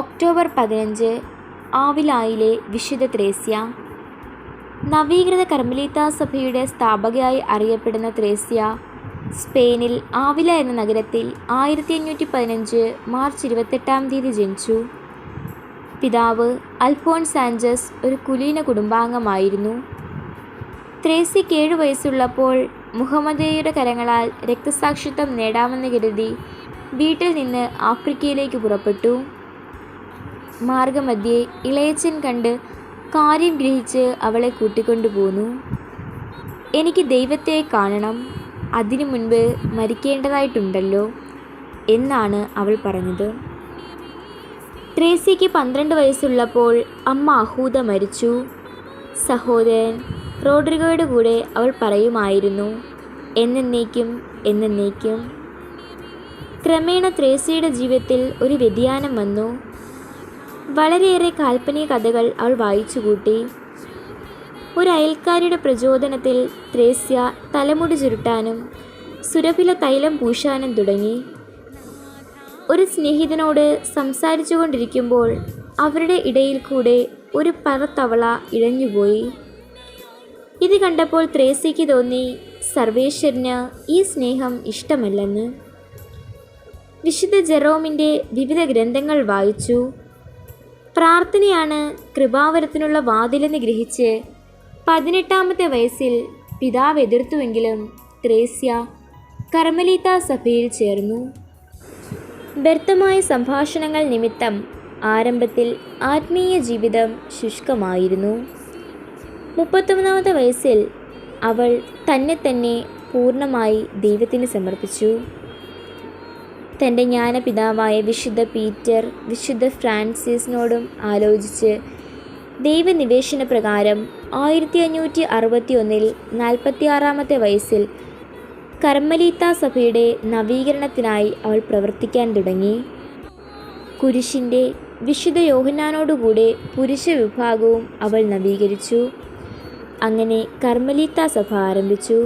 October പതിനഞ്ച് ആവിലായിലെ വിശുദ്ധ ത്രേസ്യ. നവീകൃത കർമ്മലീത്ത സഭയുടെ സ്ഥാപകയായി അറിയപ്പെടുന്ന ത്രേസ്യ സ്പെയിനിൽ ആവില എന്ന നഗരത്തിൽ ആയിരത്തി അഞ്ഞൂറ്റി പതിനഞ്ച് മാർച്ച് ഇരുപത്തെട്ടാം തീയതി ജനിച്ചു. പിതാവ് അൽഫോൺ സാഞ്ചസ് ഒരു കുലീന കുടുംബാംഗമായിരുന്നു. ത്രേസ്യയ്ക്ക് ഏഴു വയസ്സുള്ളപ്പോൾ മുഹമ്മദയുടെ കരങ്ങളാൽ രക്തസാക്ഷിത്വം നേടാമെന്ന് കരുതി വീട്ടിൽ നിന്ന് ആഫ്രിക്കയിലേക്ക് പുറപ്പെട്ടു. മാർഗമധ്യേ ഇളയച്ചൻ കണ്ട് കാര്യം ഗ്രഹിച്ച് അവളെ കൂട്ടിക്കൊണ്ടുപോന്നു എനിക്ക് ദൈവത്തെ കാണണം. അതിനു മുൻപ് മരിക്കേണ്ടതായിട്ടുണ്ടല്ലോ എന്നാണ് അവൾ പറഞ്ഞത്. ട്രേസിക്ക് പന്ത്രണ്ട് വയസ്സുള്ളപ്പോൾ അമ്മ അഹൂത മരിച്ചു. സഹോദരൻ റോഡ്രിഗോയുടെ കൂടെ അവൾ പറയുമായിരുന്നു എന്നേക്കും എന്നേക്കും ക്രമേണ ത്രേസിയുടെ ജീവിതത്തിൽ ഒരു വ്യതിയാനം വന്നു. വളരെയേറെ കാൽപ്പനിക കഥകൾ അവൾ വായിച്ചുകൂട്ടി. ഒരു അയൽക്കാരിയുടെ പ്രചോദനത്തിൽ ത്രേസ്യ തലമുടി ചുരുട്ടാനും സുരഭില തൈലം പൂശാനും തുടങ്ങി. ഒരു സ്നേഹിതനോട് സംസാരിച്ചു കൊണ്ടിരിക്കുമ്പോൾ അവരുടെ ഇടയിൽ കൂടെ ഒരു പറത്തവള ഇഴഞ്ഞുപോയി. ഇത് കണ്ടപ്പോൾ ത്രേസ്യയ്ക്ക് തോന്നി സർവേശ്വരന് ഈ സ്നേഹം ഇഷ്ടമല്ലെന്ന്. വിശുദ്ധ ജെറോമിന്റെ വിവിധ ഗ്രന്ഥങ്ങൾ വായിച്ചു. പ്രാർത്ഥനയാണ് കൃപാവരത്തിനുള്ള വാതിലെന്ന് ഗ്രഹിച്ച് പതിനെട്ടാമത്തെ വയസ്സിൽ പിതാവ് എതിർത്തുവെങ്കിലും ത്രേസ്യ കർമ്മലീത്ത സഭയിൽ ചേർന്നു. വ്യർത്ഥമായ സംഭാഷണങ്ങൾ നിമിത്തം ആരംഭത്തിൽ ആത്മീയ ജീവിതം ശുഷ്കമായിരുന്നു. മുപ്പത്തൊന്നാമത്തെ വയസ്സിൽ അവൾ തന്നെ തന്നെ പൂർണമായി ദൈവത്തിന് സമർപ്പിച്ചു. തന്റെ ജ്ഞാനപിതാവായ വിശുദ്ധ പീറ്റർ വിശുദ്ധ ഫ്രാൻസിസിനോടും ആലോചിച്ച് ദൈവനിവേശന പ്രകാരം ആയിരത്തി അഞ്ഞൂറ്റി അറുപത്തി ഒന്നിൽ നാൽപ്പത്തിയാറാമത്തെ വയസ്സിൽ കർമ്മലീത്ത സഭയുടെ നവീകരണത്തിനായി അവൾ പ്രവർത്തിക്കാൻ തുടങ്ങി. കുരിശിന്റെ വിശുദ്ധ യോഹനാനോടുകൂടെ പുരുഷ വിഭാഗവും അവൾ നവീകരിച്ചു. അങ്ങനെ കർമ്മലീത്ത സഭ ആരംഭിച്ചു.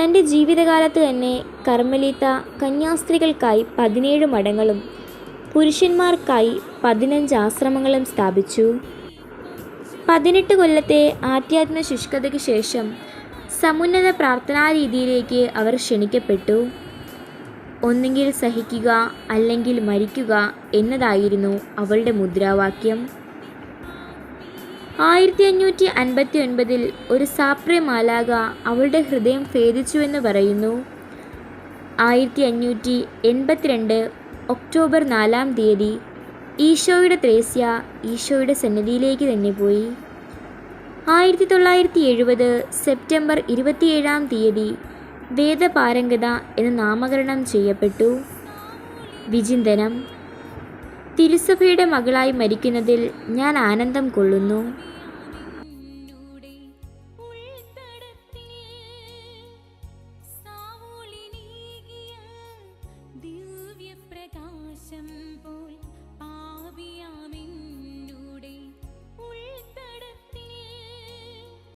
തന്റെ ജീവിതകാലത്ത് തന്നെ കർമ്മലീത്ത കന്യാസ്ത്രീകൾക്കായി പതിനേഴ് മഠങ്ങളും പുരുഷന്മാർക്കായി പതിനഞ്ച് ആശ്രമങ്ങളും സ്ഥാപിച്ചു. പതിനെട്ട് കൊല്ലത്തെ ആധ്യാത്മ ശുഷ്കതയ്ക്ക് ശേഷം സമുന്നത പ്രാർത്ഥനാ രീതിയിലേക്ക് അവർ ക്ഷണിക്കപ്പെട്ടു. ഒന്നുകിൽ സഹിക്കുക അല്ലെങ്കിൽ മരിക്കുക എന്നതായിരുന്നു അവളുടെ മുദ്രാവാക്യം. ആയിരത്തി അഞ്ഞൂറ്റി അൻപത്തി ഒൻപതിൽ ഒരു സാപ്രെ മാലാക അവളുടെ ഹൃദയം ഭേദിച്ചുവെന്ന് പറയുന്നു. ആയിരത്തി അഞ്ഞൂറ്റി എൺപത്തിരണ്ട് ഒക്ടോബർ നാലാം തീയതി ഈശോയുടെ ത്രേസ്യ ഈശോയുടെ സന്നിധിയിലേക്ക് തന്നെ പോയി. ആയിരത്തി തൊള്ളായിരത്തി എഴുപത് സെപ്റ്റംബർ ഇരുപത്തിയേഴാം തീയതി വേദപാരംഗത എന്ന് നാമകരണം ചെയ്യപ്പെട്ടു. വിചിന്തനം തിരുസഭയുടെ മകളായി മരിക്കുന്നതിൽ ഞാൻ ആനന്ദം കൊള്ളുന്നു.